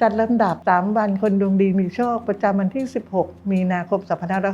จัดลำดับ 3 วันคนดวงดีมีโชคประจำวันที่ 16 มีนาคม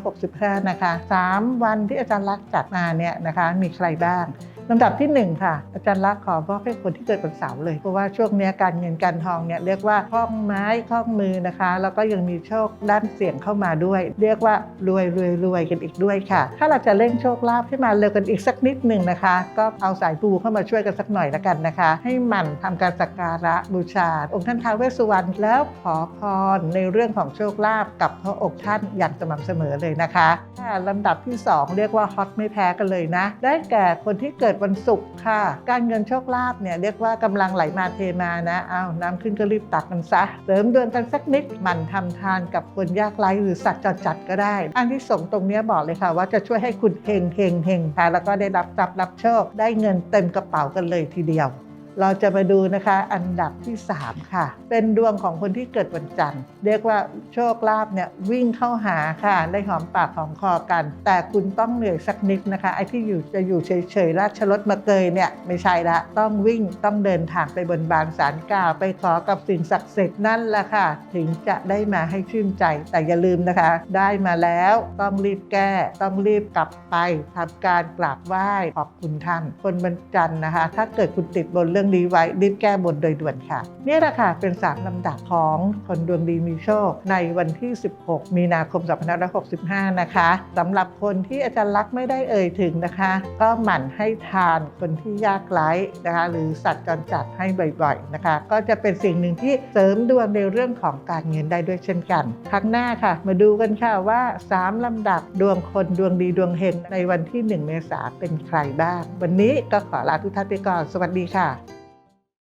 2565 นะคะ 3 วันที่อาจารย์รักจัดมาเนี่ยนะคะ มีใครบ้าง ลำดับที่ 1 ค่ะ อาจารย์ลักษณ์ขอมอบให้คนที่เกิดวันเสาร์เลย เพราะว่าช่วงเนี้ยการเงินการทองเนี่ยเรียกว่าคล่องไม้คล่องมือนะคะ แล้วก็ยังมีโชคด้านเสี่ยงเข้ามาด้วย เรียกว่ารวยรวยรวยกันอีกด้วยค่ะ ถ้าเราจะเร่งโชคลาภให้มาเร็วกันอีกสักนิดหนึ่งนะคะ ก็เอาสายบูเข้ามาช่วยกันสักหน่อยละกันนะคะ ให้หมันทำการสักการะบูชา องค์ท่านท้าวเวสสุวรรณแล้วขอพรในเรื่องของโชคลาภกับพระองค์ท่านอย่างสม่ำเสมอเลยนะคะค่ะลำดับที่ 2 เรียกว่าฮอตไม่แพ้กันเลยนะ ได้แก่คนที่เกิดวันศุกร์ค่ะ การเงินโชคลาภเนี่ยเรียกว่ากำลังไหลมาเทมานะอ้าวน้ำขึ้นก็รีบตักมันซะเสริมดวงกันสักนิดหมั่นทำทานกับคนยากไร้หรือสัตว์จรจัดก็ได้ อันที่ส่งตรงนี้บอกเลยค่ะ ว่าจะช่วยให้คุณเฮงเฮงเฮงค่ะแล้วก็ได้รับทรัพย์รับโชคได้เงินเต็มกระเป๋ากันเลยทีเดียว เราจะมาดูนะคะอันดับที่ 3 ค่ะ เป็นดวงของคนที่เกิดวันจันทร์ เรียกว่าโชคลาภเนี่ยวิ่งเข้าหาค่ะได้หอมปากหอมคอกัน แต่คุณต้องเหนื่อยสักนิดนะคะไอ้ที่อยู่จะอยู่เฉยๆราชรถมาเกยเนี่ยไม่ใช่ละต้องวิ่งต้องเดินทางไปบนบานสารกล่าว ไปขอกับสิ่งศักดิ์สิทธิ์นั่นแหละค่ะ ถึงจะได้มาให้ชื่นใจ แต่อย่าลืมนะคะ ได้มาแล้วต้องรีบแก้ ต้องรีบกลับไปทำการกราบไหว้ขอบคุณท่านคนวันจันทร์นะคะ ถ้าเกิดคุณติดบนเรื่องนี้ไว้รีบแก้บนโดยด่วนค่ะเนี่ยแหละค่ะเป็น3ลำดับของคนดวงดีมีโชค ในวันที่ 16 มีนาคม 2565 นะคะสำหรับคนที่อาจารย์ลักษ์ไม่ได้เอ่ยถึงนะคะ ก็หมั่นให้ทานคนที่ยากไร้นะคะ หรือสัตว์จรจัดให้บ่อยๆนะคะ ก็จะเป็นสิ่งหนึ่งที่เสริมดวงในเรื่องของการเงินได้ด้วยเช่นกันครั้งหน้าค่ะ มาดูกันค่ะว่า 3 ลำดับดวงคนดวงดีดวงเฮงในวันที่ 1 เมษาเป็นใครบ้าง วันนี้ก็ขอลาทุกท่านไปก่อน สวัสดีค่ะ